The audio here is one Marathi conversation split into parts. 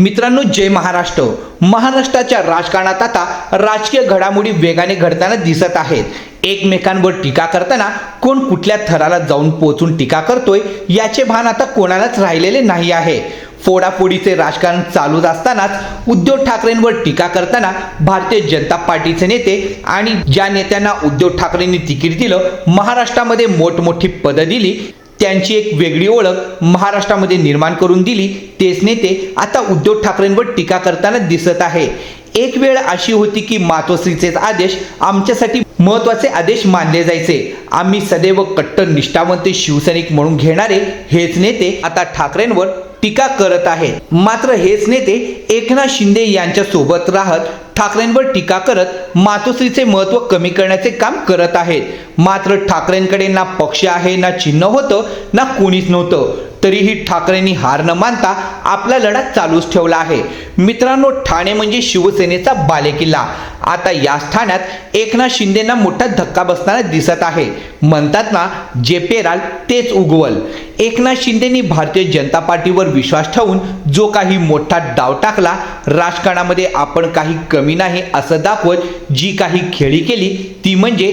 मित्रांनो जय महाराष्ट्र. महाराष्ट्राच्या राजकारणात आता राजकीय घडामोडी वेगाने घडताना दिसत आहेत. एकमेकांवर टीका करताना कोण कुठल्या थराला जाऊन पोचून टीका करतोय याचे भान आता कोणालाच राहिलेले नाही आहे. फोडाफोडीचे राजकारण चालूच असतानाच उद्धव ठाकरेंवर टीका करताना भारतीय जनता पार्टीचे नेते आणि ज्या नेत्यांना उद्धव ठाकरेंनी तिकीट दिलं महाराष्ट्रामध्ये मोठमोठी पदं दिली त्यांची एक वेगळी ओळख महाराष्ट्रामध्ये निर्माण करून दिली. तेच नेते आता उद्धव ठाकरेंवर टीका करताना दिसत आहे. एक वेळ अशी होती की मातोश्रीचेच आदेश आमच्यासाठी महत्त्वाचे आदेश मानले जायचे. आम्ही सदैव कट्टर निष्ठावंत शिवसैनिक म्हणून घेणारे हेच नेते आता ठाकरेंवर टीका करत आहेत मात्र हेच नेते एकनाथ शिंदे यांच्या सोबत राहत ठाकरेंवर टीका करत मातोश्रीचे महत्त्व कमी करण्याचे काम करत आहेत. मात्र ठाकरेंकडे ना पक्ष आहे ना चिन्ह होतं ना कोणीच नव्हतं. तरीही ठाकरेंनी हार न मानता आपला लढा चालूच ठेवला आहे. मित्रांनो ठाणे म्हणजे शिवसेनेचा बालेकिल्ला. आता याच ठाण्यात एकनाथ शिंदेना मोठा धक्का बसताना दिसत आहे. म्हणतात ना जे पेराल तेच उगवल. एकनाथ शिंदेनी भारतीय जनता पार्टीवर विश्वास ठेवून जो काही मोठा डाव टाकला राजकारणामध्ये आपण काही कमी नाही असं दाखवत जी काही खेळी केली ती म्हणजे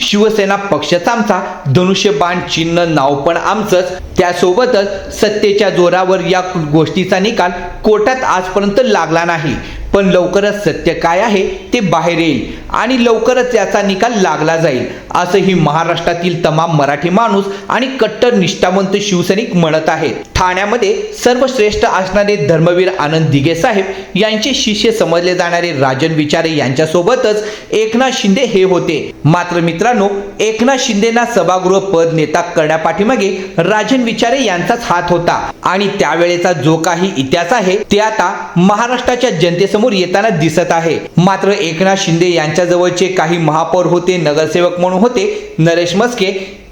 शिवसेना पक्षच आमचा धनुष्यबाण चिन्ह नाव पण आमचंच. त्यासोबतच सत्तेच्या जोरावर या गोष्टीचा निकाल कोर्टात आजपर्यंत लागला नाही. पण लवकरच सत्य काय आहे ते बाहेर येईल आणि लवकरच याचा निकाल लागला जाईल. असंही महाराष्ट्रातील तमाम मराठी माणूस आणि कट्टर निष्ठावंत शिवसैनिक म्हणत आहेत. ठाण्यामध्ये सर्वश्रेष्ठ असणारे धर्मवीर आनंद दिघे साहेब यांचे शिष्य समजले जाणारे राजन विचारे यांच्यासोबतच एकनाथ शिंदे हे होते. मात्र मित्रांनो एकनाथ शिंदेना सभागृह पद नेता करण्यापाठीमागे राजन विचारे यांचाच हात होता आणि त्यावेळेचा जो काही इतिहास आहे ते आता महाराष्ट्राच्या जनतेसमोर येताना दिसत आहे. मात्र एकनाथ शिंदे यांच्या जवळचे काही महापौर होते नगरसेवक म्हणून होते. नरेश मस्के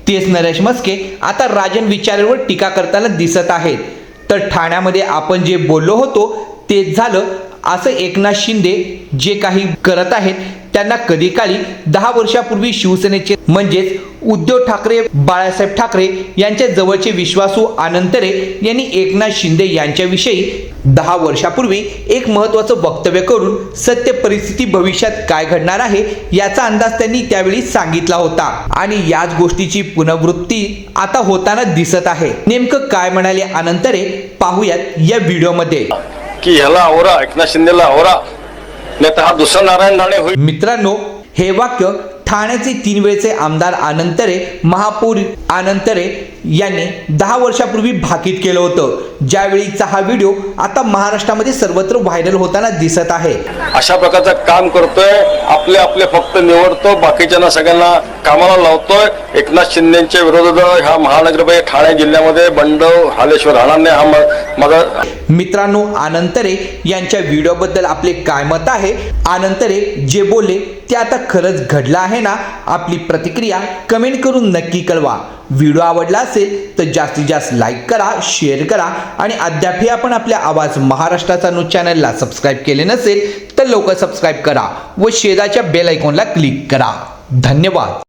तेच नरेश मस्के आता राजन विचारेवर टीका करताना दिसत आहेत. तर ठाण्यामध्ये आपण जे बोललो होतो तेच झालं. असं एकनाथ शिंदे जे काही करत आहेत त्यांना कधी काळी दहा वर्षापूर्वी शिवसेनेचे म्हणजेच उद्धव ठाकरे बाळासाहेब ठाकरे यांच्या जवळचे विश्वासू आनंतरे यांनी एकनाथ शिंदे यांच्याविषयी दहा वर्षापूर्वी एक महत्वाचं वक्तव्य करून सत्य परिस्थिती भविष्यात काय घडणार आहे याचा अंदाज त्यांनी त्यावेळी सांगितला होता. आणि याच गोष्टीची पुनर्वृत्ती आता होताना दिसत आहे. नेमकं काय म्हणाले आनंतरे पाहूयात या व्हिडिओमध्ये. की ह्याला आवरा एकनाथ शिंदेला आवरा. हा दुसरा नारायण राणे होईल. मित्रांनो हे वाक्य ठाण्याचे तीन वेळचे आमदार आनंतरे महापौर आनंतरे यांनी दहा वर्षापूर्वी भाकीत केलं होतं. ज्यावेळीचा हा व्हिडिओ आता महाराष्ट्रामध्ये सर्वत्र व्हायरल होताना दिसत आहे. अशा प्रकारचं काम करतोय. आपले आपले फक्त निवडतो बाकीच्यांना सगळ्यांना कामाला लावतोय. एकनाथ शिंदेच्या विरोधात ह्या महानगरपालिका ठाणे जिल्ह्यामध्ये बंड हालेश्वर राहणार नाही हा माझा मित्रांनो आनंतरे यांच्या व्हिडिओबद्दल आपले काय मत आहे? आनंतरे जे बोलले ते आता खरंच घडलं आहे ना आपली प्रतिक्रिया कमेंट करून नक्की कळवा. व्हिडिओ आवडला असेल तर जास्तीत जास्त लाईक करा शेअर करा आणि अद्यापही आपण आपल्या आवाज महाराष्ट्राचा न्यूज चॅनलला सबस्क्राईब केले नसेल तर लवकर सबस्क्राईब करा व शेजाच्या बेल आयकॉनला क्लिक करा. धन्यवाद.